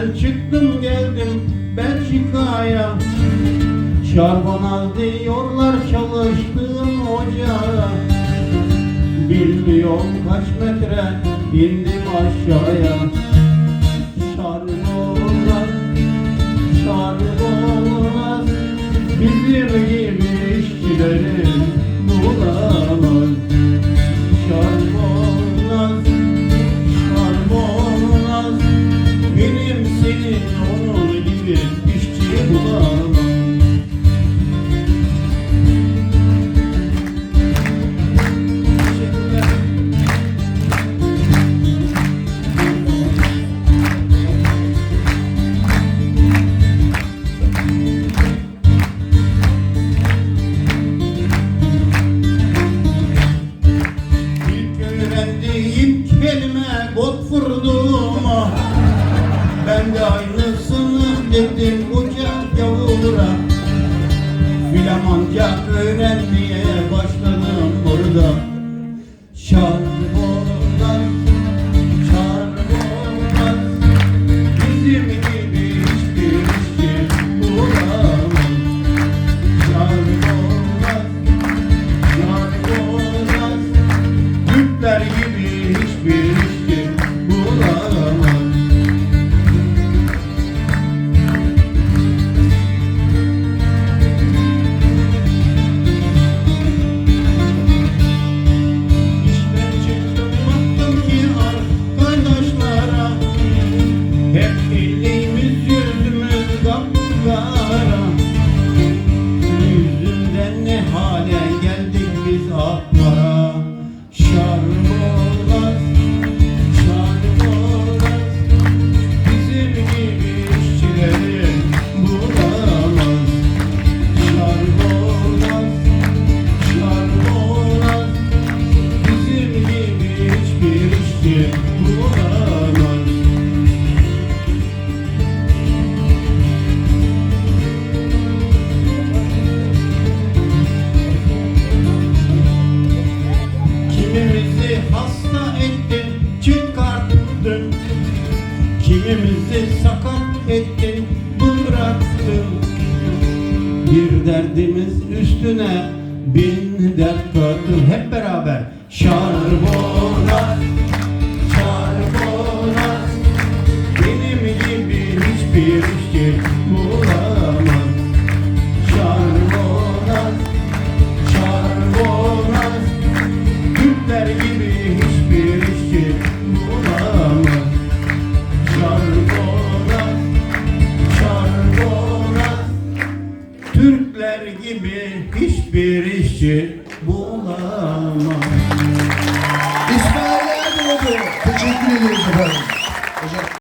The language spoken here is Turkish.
Ben çıktım geldim Belçika'ya Şarbonaz diyorlar çalıştığım ocağa. Bilmiyorum kaç metre indim aşağıya. Şarbonaz, şarbonaz Bizim gibi işçilerin öğrendiğim kelime Godfurduma Ben de aynısını dedim koca gavura Flamanca öğrenmeye gibi çıkarttın Kimimizi sakat ettin, bıraktın. Bir derdimiz üstüne bin dert kattın Hep beraber Şarbonat, hiçbir işçi bulamaz Şarbonat, şarbonat Türkler gibi hiçbir işçi bulamaz